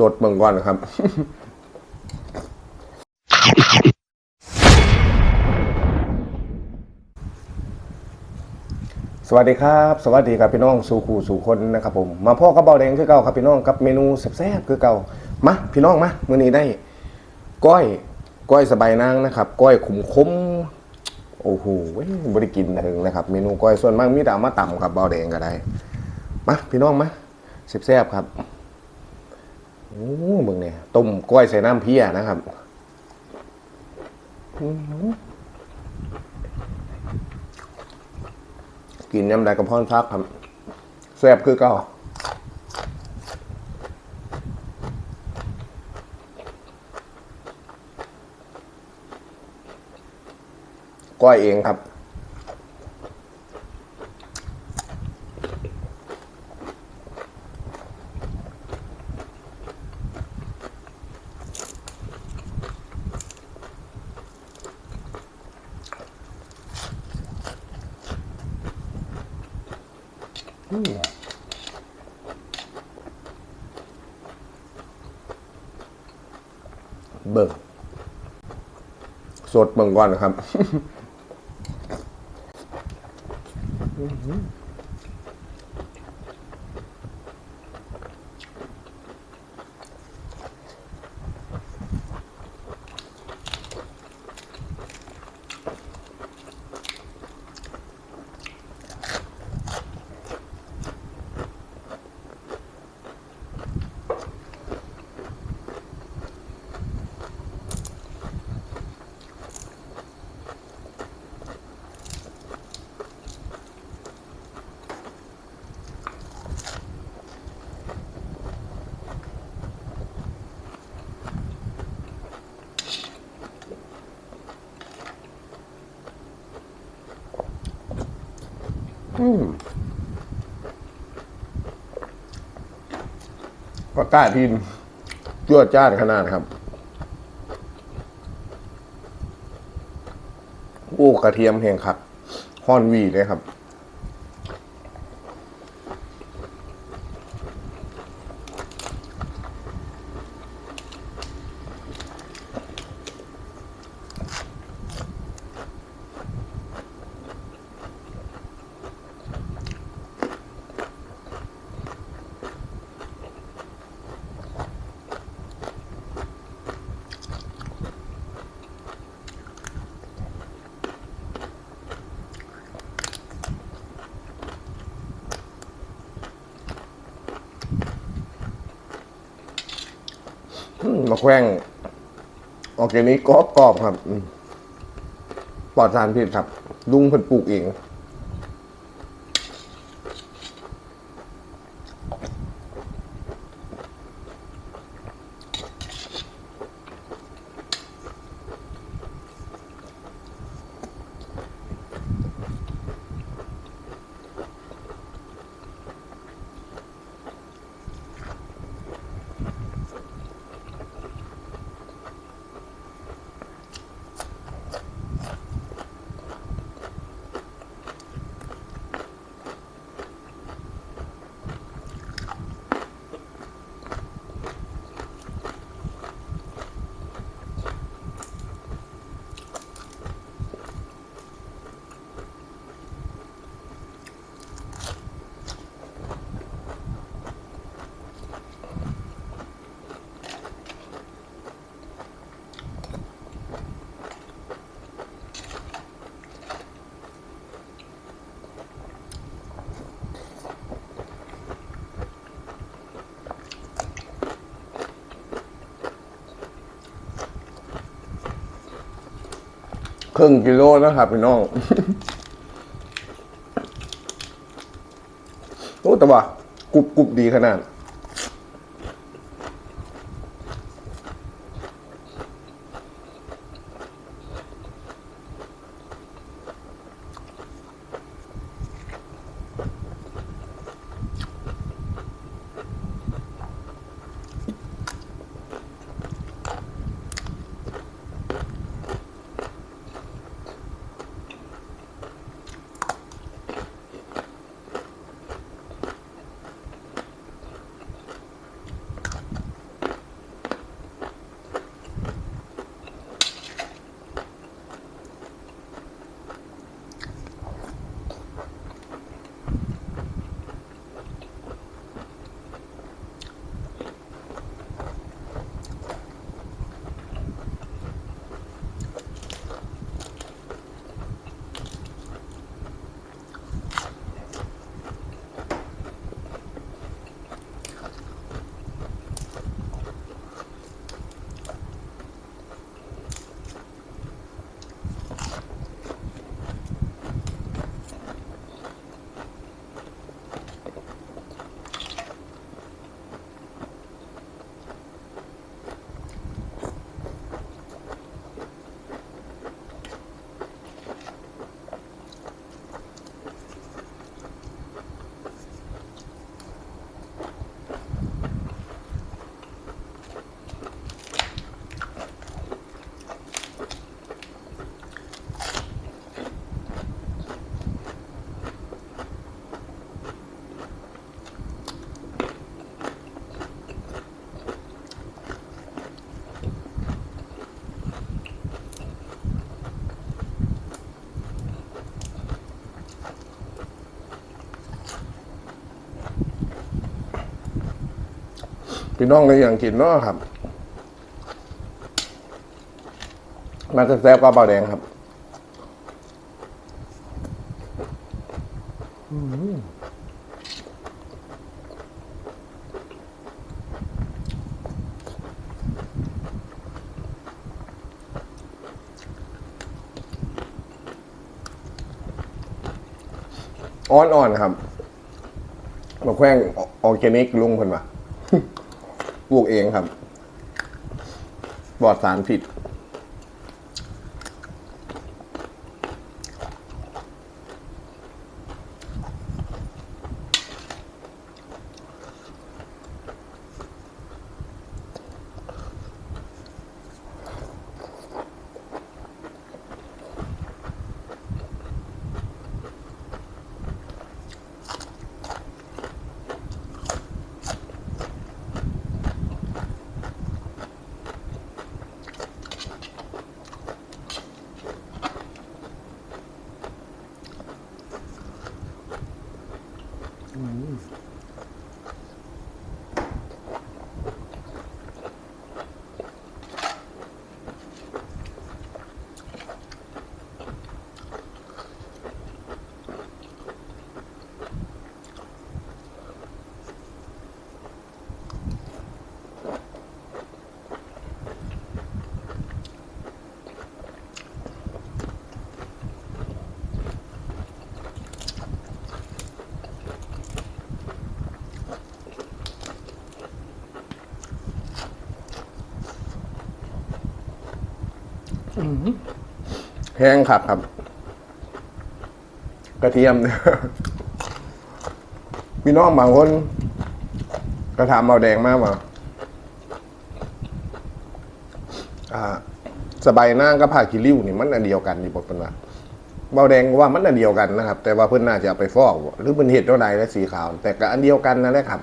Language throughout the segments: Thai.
สดเบิ่งก่อนนะครับสวัสดีครับสวัสดีครับพี่น้องสู่คู่สู่คนนะครับผมมาพ่อกับเบาแดงคือเก่าครับพี่น้องกับเมนูแซ่บๆคือเก่ามาพี่น้องมามื้อนี้ได้ ก้อยก้อยสบายนางนะครับ ก้อยขุมคมโอ้โหบริกินถึงนะครับ เมนูก้อยส่วนมากมีแต่มาต่ำครับเบาแดงก็ได้มาพี่น้องมาแซ่บๆครับ โอ้เบิ่งเนี่ยต้มก้อยใส่น้ำเพียนะครับกินยำใดกับพ่อนพักครับแซ่บคือเก่าก้อยเองครับ เบิ่งสดเบิ่งก่อนนะครับ ก็กล้าทินจวดจ้าดขนาดครับ โอ้กระเทียมแห้งครับฮอนวีเลยครับ อื มะแขว้งออกจากนี้กรอบกรอบครับ ปลอดสารพิษครับ ลุงเพิ่นปลูกเอง รึ่งกิโลนะครับพี่น้องโอ้แต่ว่ากรุบกรุบดีขนาด พี่น้องเลยอย่างกินเนาะครับมันจะแซ่บกว่าเบาแดงครับอ่อนๆครับมาแข้งออร์แกนิกลุงคนว่า ปลูกเองครับปลอดสารผิด แห้งครับครับ กระเทียมพี่น้องบางคน กระทำเอาแดงมากว่าสบายนางกับผ้ากิริ้วนี่มันอันเดียวกันนี่บอกเป็นว่าเบาแดงว่ามันอันเดียวกันนะครับ แต่ว่าเพื่อนน่าจะเอาไปฟอกหรือเป็นเห็ดเท่าใดและสีขาว แต่ก็อันเดียวกันนั่นแหละครับ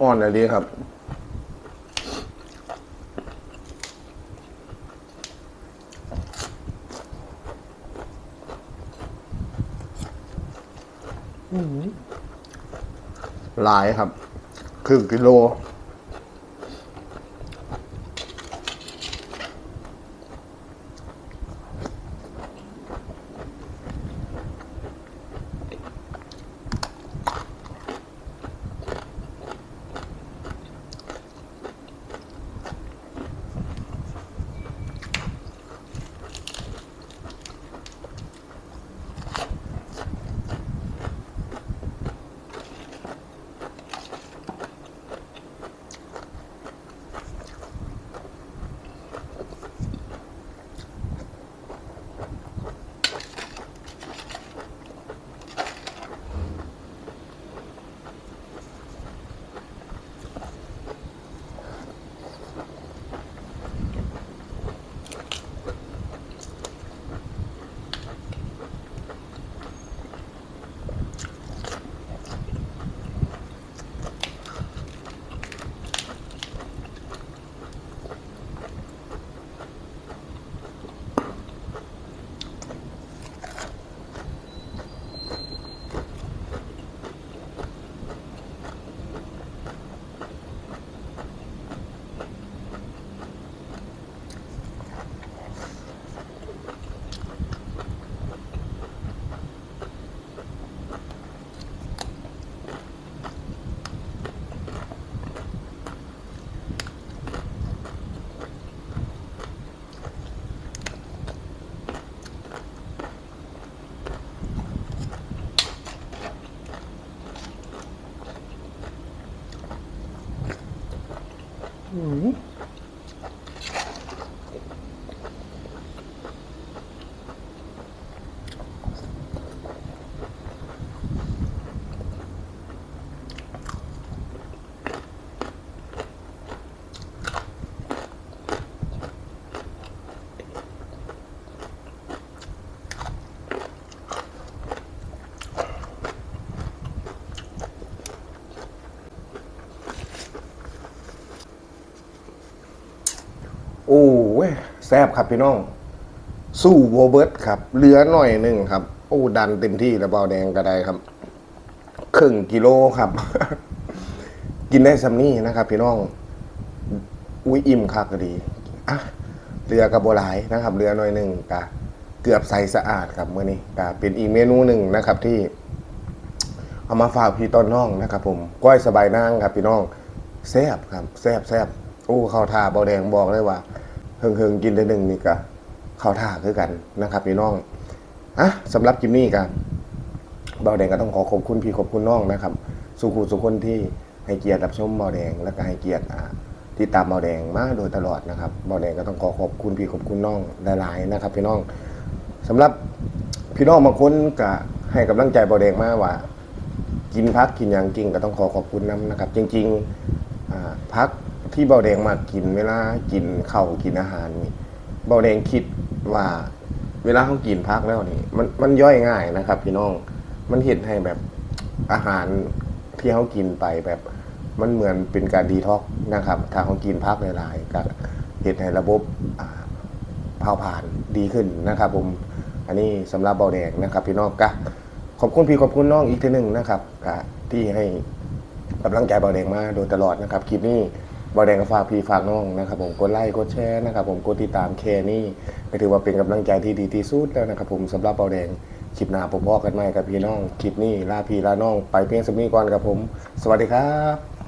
อ่อนเลยดีครับ หลายครับครึ่งกิโล แซบครับพี่น้อง สู้โวเบิร์ตครับเหลือหน่อยหนึ่งครับ โอ้ดันเต็มที่แล้วเบาแดงก็ได้ครับครึ่งกิโลครับ กินได้ซัมนี่นะครับ พี่น้อง อุ้ยอิ่มคักก็ดีอะเรือกับโบหลายนะครับเรือหน่อยหนึ่งกะเกือบใสสะอาดครับเมื่อนี้กะเป็นอีกเมนูหนึ่งนะครับ ที่ เอามาฝากพี่ต้นน้องนะครับ ผมก้อยสบายนางครับ พี่น้องแซบครับแซบแซบโอ้ข้าวทาเบาแดงบอกเลยว่า เฮิงเฮงๆกินได้หนึ่งนี่ก็ข้าวท่าคือกันนะครับพี่น้องอะสำหรับกิมมี่กันเบาแดงก็ต้องขอขอบคุณพี่ขอบคุณน้องนะครับ สุขุสุคนที่ให้เกียรติรับชมเบาแดง และก็ให้เกียรติอ่ตามเบาแดงมาโดยตลอดนะครับเบาแดงก็ต้องขอขอบคุณพี่ขอบคุณน้องหลายๆนะครับ พี่น้องสำหรับพี่น้องบางคนก็ให้กำลังใจเบาแดงมากว่า กินพักกินอย่างจริงก็ต้องขอขอบคุณน้ำนะครับ จริงๆพัก ที่เบาแดงมากิน เวลากินข้าวกินอาหารนี่เบาแดงคิดว่า เวลาเขากินพักแล้วนี่มันมันย่อยง่ายนะครับ พี่น้องมันเห็นให้แบบอาหารที่เขากินไปแบบมันเหมือนเป็นการดีท็อกนะครับ ถ้าเขากินพักหลายๆก็เห็นให้ระบบเผาผ่านดีขึ้นนะครับ ผมอันนี้สำหรับเบาแดงนะครับ พี่น้องกะขอบคุณพี่ขอบคุณน้องอีกทีหนึ่งนะครับกะที่ให้กำลังใจเบาแดงมาโดยตลอดนะครับคลิปนี้ บาแดงก็ฝากพี่ฝากน้องนะครับผมกดไลค์กดแชร์นะครับผมกดติดตามแคนี่ก็ถือว่าเป็นกำลังใจที่ดีที่สุดแล้วนะครับผมสำหรับเบาแดงคลิปหน้าผมบอกกันใหม่กับพี่น้องคลิปนี้ลาพี่ลาน้อง ไปเพียงสักนี้ก่อนครับผม สวัสดีครับ